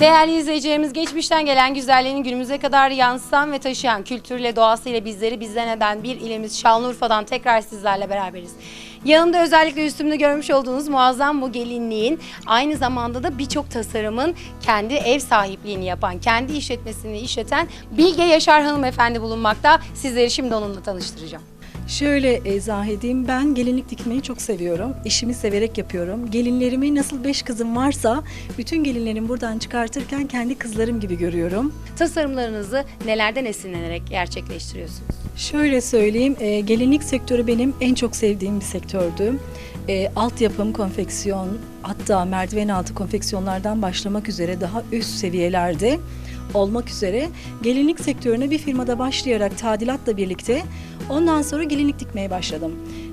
Değerli izleyicilerimiz geçmişten gelen güzelliğini günümüze kadar yansıtan ve taşıyan kültürle doğasıyla bizleri bizden eden bir ilimiz Şanlıurfa'dan tekrar sizlerle beraberiz. Yanımda özellikle üstümde görmüş olduğunuz muazzam bu gelinliğin aynı zamanda da birçok tasarımın kendi ev sahipliğini yapan, kendi işletmesini işleten Bilge Yaşar hanımefendi bulunmakta. Sizleri şimdi onunla tanıştıracağım. Şöyle izah edeyim. Ben gelinlik dikmeyi çok seviyorum. İşimi severek yapıyorum. Gelinlerimi nasıl beş kızım varsa bütün gelinlerimi buradan çıkartırken kendi kızlarım gibi görüyorum. Tasarımlarınızı nelerden esinlenerek gerçekleştiriyorsunuz? Şöyle söyleyeyim, e, gelinlik sektörü benim en çok sevdiğim bir sektördü. E, altyapım, konfeksiyon, hatta merdiven altı konfeksiyonlardan başlamak üzere daha üst seviyelerde olmak üzere gelinlik sektörüne bir firmada başlayarak tadilatla birlikte ondan sonra gelinlik dikmeye başladım.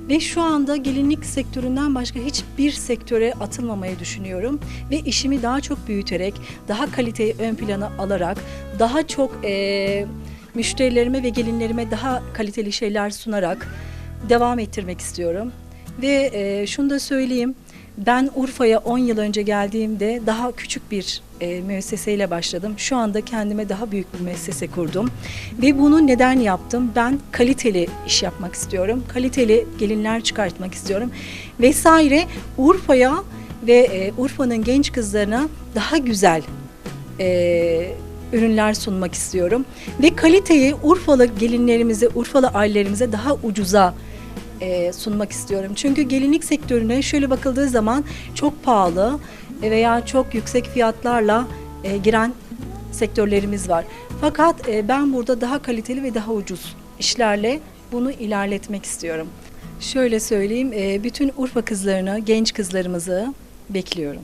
Ve şu anda gelinlik sektöründen başka hiçbir sektöre atılmamayı düşünüyorum. Ve işimi daha çok büyüterek, daha kaliteyi ön plana alarak, daha çok... e, müşterilerime ve gelinlerime daha kaliteli şeyler sunarak devam ettirmek istiyorum. Ve e, şunu da söyleyeyim, ben Urfa'ya 10 yıl önce geldiğimde daha küçük bir e, müesseseyle başladım. Şu anda kendime daha büyük bir müessese kurdum. Ve bunu neden yaptım? Ben kaliteli iş yapmak istiyorum. Kaliteli gelinler çıkartmak istiyorum. Vesaire Urfa'ya ve e, Urfa'nın genç kızlarına daha güzel e, ürünler sunmak istiyorum. Ve kaliteyi Urfalı gelinlerimize, Urfalı ailelerimize daha ucuza e, sunmak istiyorum. Çünkü gelinlik sektörüne şöyle bakıldığı zaman çok pahalı veya çok yüksek fiyatlarla e, giren sektörlerimiz var. Fakat e, ben burada daha kaliteli ve daha ucuz işlerle bunu ilerletmek istiyorum. Şöyle söyleyeyim, e, bütün Urfa kızlarını, genç kızlarımızı bekliyorum.